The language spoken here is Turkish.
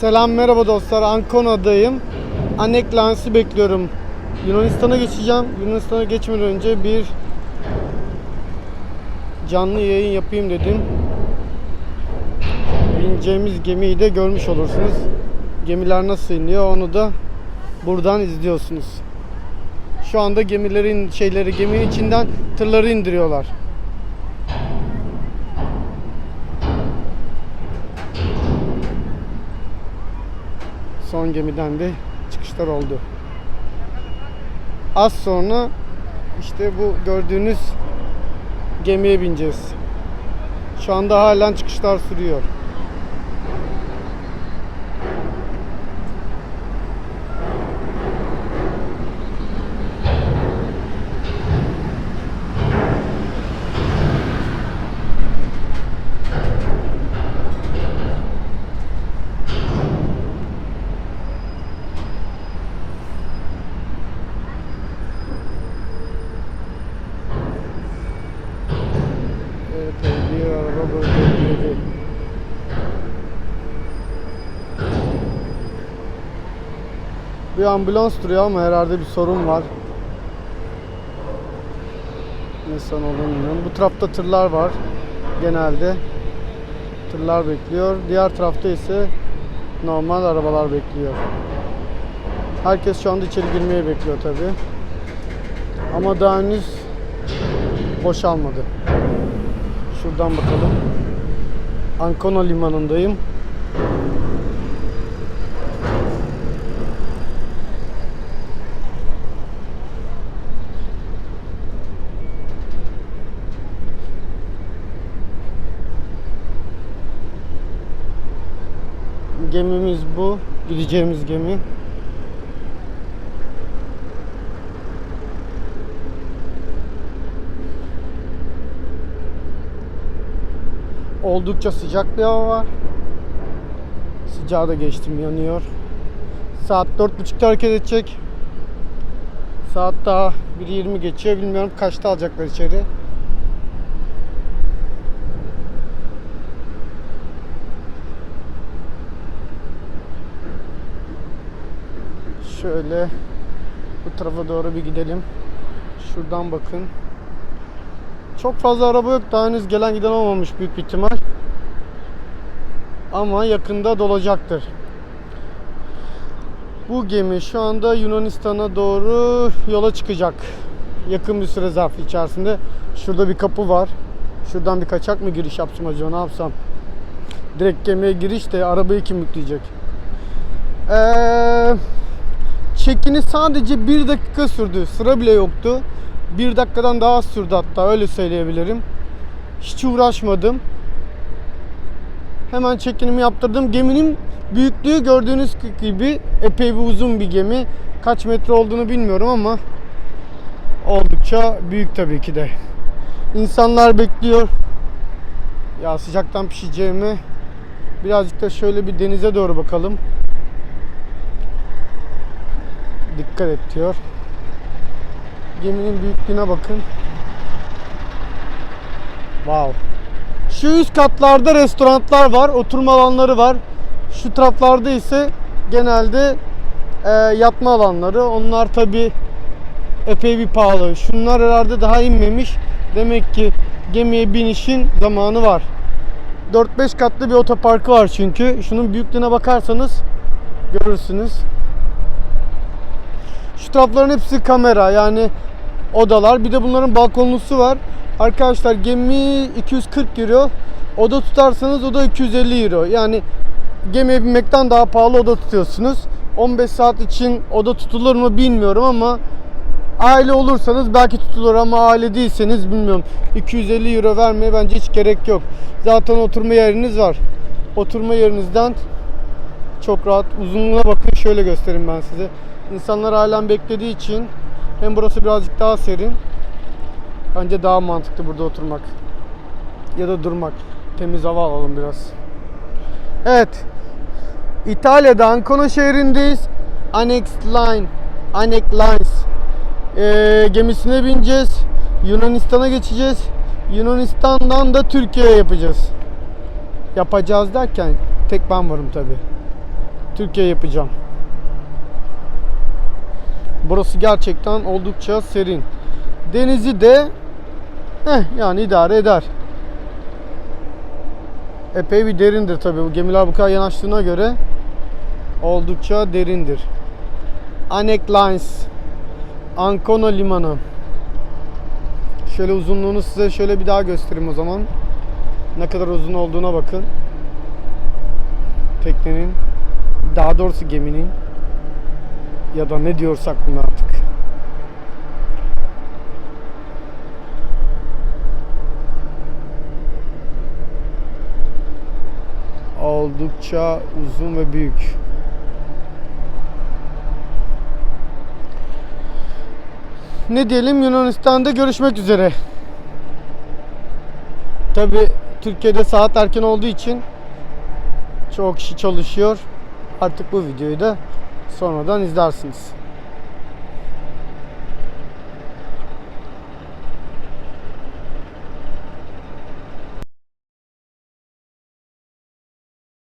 Selam merhaba dostlar. Ankona'dayım. Anek Lens'i bekliyorum. Yunanistan'a geçeceğim. Yunanistan'a geçmeden önce bir canlı yayın yapayım dedim. Bineceğimiz gemiyi de görmüş olursunuz. Gemiler nasıl iniyor onu da buradan izliyorsunuz. Şu anda gemilerin şeyleri geminin içinden tırları indiriyorlar. Son gemiden de çıkışlar oldu. Az sonra işte bu gördüğünüz gemiye bineceğiz. Şu anda halen çıkışlar sürüyor. Evet, bir araba böyle bekledi. Bir ambulans duruyor ama herhalde bir sorun var. İnsan olduğunu bilmiyorum. Bu tarafta tırlar var genelde. Tırlar bekliyor. Diğer tarafta ise normal arabalar bekliyor. Herkes şu anda içeri girmeye bekliyor tabi. Ama daha henüz boşalmadı. Şuradan bakalım. Ancona limanındayım. Gemimiz bu. Gideceğimiz gemi. Oldukça sıcak bir hava var. Sıcağı da geçtim yanıyor. Saat 4.30'da hareket edecek. Saat daha 1.20 geçiyor. Bilmiyorum kaçta alacaklar içeri. Şöyle bu tarafa doğru bir gidelim. Şuradan bakın. Çok fazla araba yok. Daha henüz gelen giden olmamış büyük bir ihtimal. Ama yakında dolacaktır. Bu gemi şu anda Yunanistan'a doğru yola çıkacak. Yakın bir süre zarfı içerisinde. Şurada bir kapı var. Şuradan bir kaçak mı giriş yapsam acaba ne yapsam? Direkt gemiye giriş de arabayı kim yükleyecek? Eee çekini sadece bir dakika sürdü. Sıra bile yoktu. Bir dakikadan daha sürdü hatta öyle söyleyebilirim. Hiç uğraşmadım. Hemen çekinimi yaptırdım. Geminin büyüklüğü gördüğünüz gibi epey bir uzun bir gemi. Kaç metre olduğunu bilmiyorum ama oldukça büyük tabii ki de. İnsanlar bekliyor. Ya sıcaktan pişeceğimi birazcık da şöyle bir denize doğru bakalım. Dikkat et diyor. Geminin büyüklüğüne bakın. Wow. Şu üst katlarda restoranlar var, oturma alanları var. Şu taraflarda ise genelde e, yatma alanları. Onlar tabi epey bir pahalı. Şunlar herhalde daha inmemiş. Demek ki gemiye binişin zamanı var. 4-5 katlı bir otoparkı var çünkü. Şunun büyüklüğüne bakarsanız görürsünüz. Tarafların hepsi kamera yani odalar. Bir de bunların balkonlusu var. Arkadaşlar gemi 240 euro. Oda tutarsanız o da 250 euro. Yani gemiye binmekten daha pahalı oda tutuyorsunuz. 15 saat için oda tutulur mu bilmiyorum ama aile olursanız belki tutulur ama aile değilseniz bilmiyorum. 250 euro vermeye bence hiç gerek yok. Zaten oturma yeriniz var. Oturma yerinizden çok rahat uzunluğuna bakın şöyle göstereyim ben size. İnsanlar halen beklediği için hem burası birazcık daha serin. Bence daha mantıklı burada oturmak. Ya da durmak. Temiz hava alalım biraz. Evet. İtalya'da Ancona şehrindeyiz. Annex Line. Annex Lines. Ee, gemisine bineceğiz. Yunanistan'a geçeceğiz. Yunanistan'dan da Türkiye'ye yapacağız. Yapacağız derken tek ben varım tabi. Türkiye yapacağım. Burası gerçekten oldukça serin. Denizi de eh, yani idare eder. Epey bir derindir tabii. Bu gemiler bu kadar yanaştığına göre oldukça derindir. Anek Lines Ancona Limanı Şöyle uzunluğunu size şöyle bir daha göstereyim o zaman. Ne kadar uzun olduğuna bakın. Teknenin daha doğrusu geminin ya da ne diyorsak buna artık. Oldukça uzun ve büyük. Ne diyelim Yunanistan'da görüşmek üzere. Tabi Türkiye'de saat erken olduğu için çoğu kişi çalışıyor. Artık bu videoyu da sonradan izlersiniz.